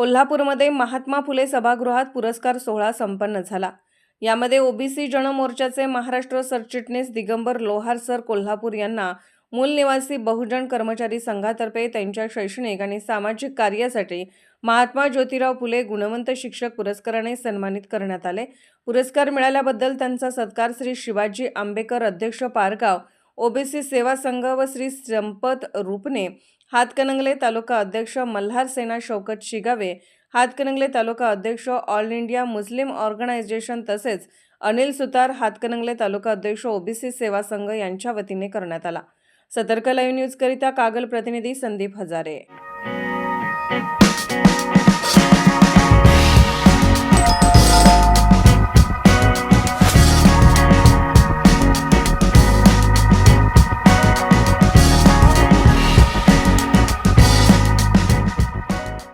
कोल्हापूरमध्ये महात्मा फुले सभागृहात पुरस्कार सोहळा संपन्न झाला. यामध्ये ओबीसी जनमोर्चाचे महाराष्ट्र सरचिटणीस दिगंबर लोहार सर कोल्हापूर यांना मूल निवासी बहुजन कर्मचारी संघातर्फे त्यांच्या शैक्षणिक आणि सामाजिक कार्यासाठी महात्मा ज्योतिराव फुले गुणवंत शिक्षक पुरस्काराने सन्मानित करण्यात आले. पुरस्कार मिळाल्याबद्दल त्यांचा सत्कार श्री शिवाजी आंबेकर अध्यक्ष पारगाव ओबीसी सेवा संघ व श्री संपत रूपने हातकणंगले तालुका अध्यक्ष मल्हार सेना शौकत शिगावे हातकणंगले तालुका अध्यक्ष ऑल इंडिया मुस्लिम ऑर्गनायझेशन तसेच अनिल सुतार हातकणंगले तालुका अध्यक्ष ओबीसी सेवा संघ यांच्या वतीने करण्यात आला. सतर्क लाईव्ह न्यूजकरिता कागल प्रतिनिधी संदीप हजारे.